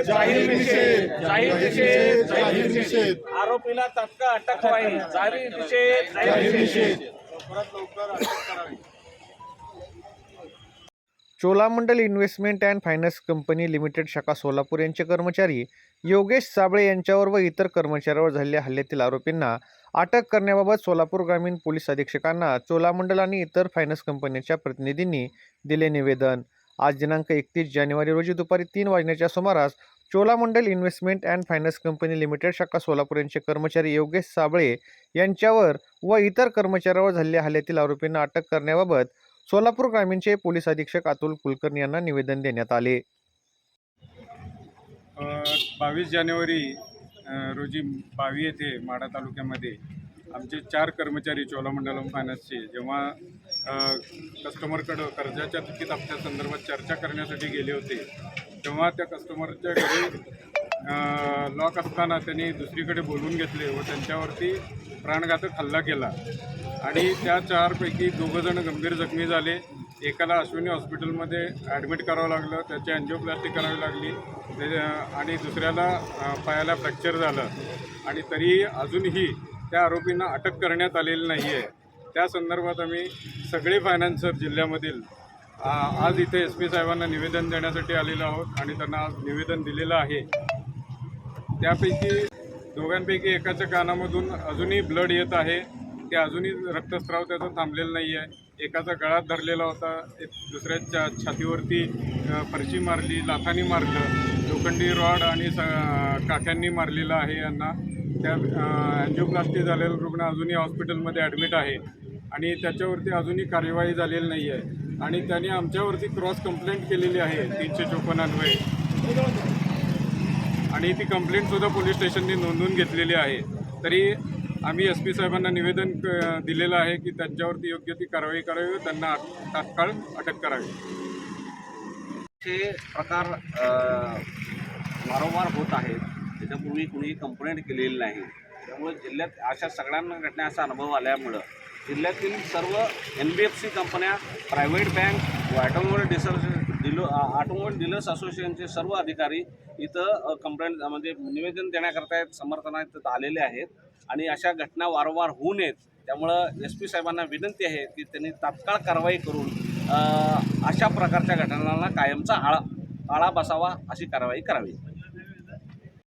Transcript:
निषेध जाहीर निषेध जाहीर निषेध जाहीर निषेध. आरोपीला तात्काळ अटक व्हावी जाहीर निषेध जाहीर निषेध. Cholamandalam investment and finance company limited शाखा सोलापूर यांचे कर्मचारी योगेश साबळे यांच्यावर व इतर कर्मचाऱ्यावर झालेल्या हल्ल्यातील आरोपींना अटक करण्याबाबत सोलापूर ग्रामीण पोलीस अधीक्षकांना चोलामंडल आणि इतर फायनान्स कंपन्यांच्या प्रतिनिधींनी दिले निवेदन. आज दिनांक एकतीस जानेवारी रोजी दुपारी तीन वाजण्याच्या सुमारास Cholamandalam investment and finance company limited शाखा सोलापूर यांचे कर्मचारी योगेश साबळे यांच्यावर व इतर कर्मचाऱ्यावर झालेल्या हल्ल्यातील आरोपींना अटक करण्याबाबत सोलापूर ग्रामीणचे पोलीस अधीक्षक अतुल कुलकर्णी यांना निवेदन देण्यात आले. बावीस जानेवारी रोजी बावी येथे माढा तालुक्यामध्ये आमचे चार कर्मचारी चोलामंडलम फायनान्सचे जेव्हा कस्टमरकडं कर्जाच्या थकीत हप्त्यासंदर्भात चर्चा करण्यासाठी गेले होते तेव्हा त्या कस्टमरच्या घरी लॉक असताना त्यांनी दुसरीकडे बोलवून घेतले व त्यांच्यावरती प्राणघातक हल्ला केला. आणि त्या चारपैकी दोघंजण गंभीर जखमी झाले. एकाला अश्विनी हॉस्पिटलमध्ये ॲडमिट करावं लागलं त्याची अँजिओप्लास्टी करावी लागली ते- आणि दुसऱ्याला पायाला फ्रॅक्चर झालं. आणि तरीही अजूनही त्या आरोपींना अटक करण्यात आलेली नाही आहे त्या संदर्भात आम्ही सगळे फायनान्सर जिल्ह्यामधील आज इथे एस पी साहेबांना निवेदन देण्यासाठी आलेलो आहोत आणि त्यांना आज निवेदन दिलेलं आहे. त्यापैकी दोघांपैकी एकाच्या कानामधून अजूनही ब्लड येत आहे. ते अजूनही रक्तस्राव त्याचा थांबलेला नाही आहे एकाचा गळात धरलेला होता. एक दुसऱ्याच्या छातीवरती फरशी मारली लाथानी मारलं. लोखंडी रॉड आणि स काक्यांनी मारलेलं आहे यांना. त्या अँजिओप्लास्टी झालेला रुग्ण अजूनही हॉस्पिटलमध्ये ॲडमिट आहे. आणि त्याच्यावरती अजूनही कार्यवाही झालेली नाही आहे. आणि त्याने आमच्यावरती क्रॉस कंप्लेंट केलेली आहे तीनशे चोपन्न अन्वये आणि ती कंप्लेंटसुद्धा पोलीस स्टेशनने नोंदवून घेतलेली आहे. तरी आम्ही एस पी साहेबांना निवेदन दिलेलं आहे की त्यांच्यावरती योग्य ती कारवाई करावी त्यांना तात्काळ अटक करावी. हे प्रकार वारंवार होत आहेत. त्याच्यापूर्वी कुणीही कंप्लेंट केलेली नाही. त्यामुळे जिल्ह्यात अशा सगळ्यांना घटनेचा अनुभव आल्यामुळं जिल्ह्यातील सर्व एन बी एफ सी कंपन्या प्रायव्हेट बँक व ऑटोमोबाईल डिसर्स डिलो ऑटोमोबाईल डीलर्स असोसिएशनचे सर्व अधिकारी इथं कंप्लेंट म्हणजे निवेदन देण्याकरता समर्थनात इथं आलेले आहेत. आणि अशा घटना वारंवार होऊ नयेत. त्यामुळं एस पी साहेबांना विनंती आहे की त्यांनी तात्काळ कारवाई करून अशा प्रकारच्या घटनांना कायमचा आळा आळा बसावा अशी कारवाई करावी.